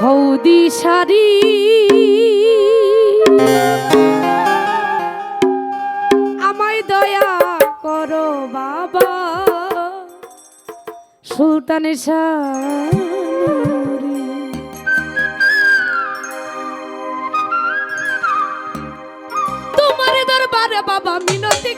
হৌদি শাড়ি। আমায় দয়া করো বাবা। সুলতানের শাড়ি তোমার দরবারে বাবা মিনতি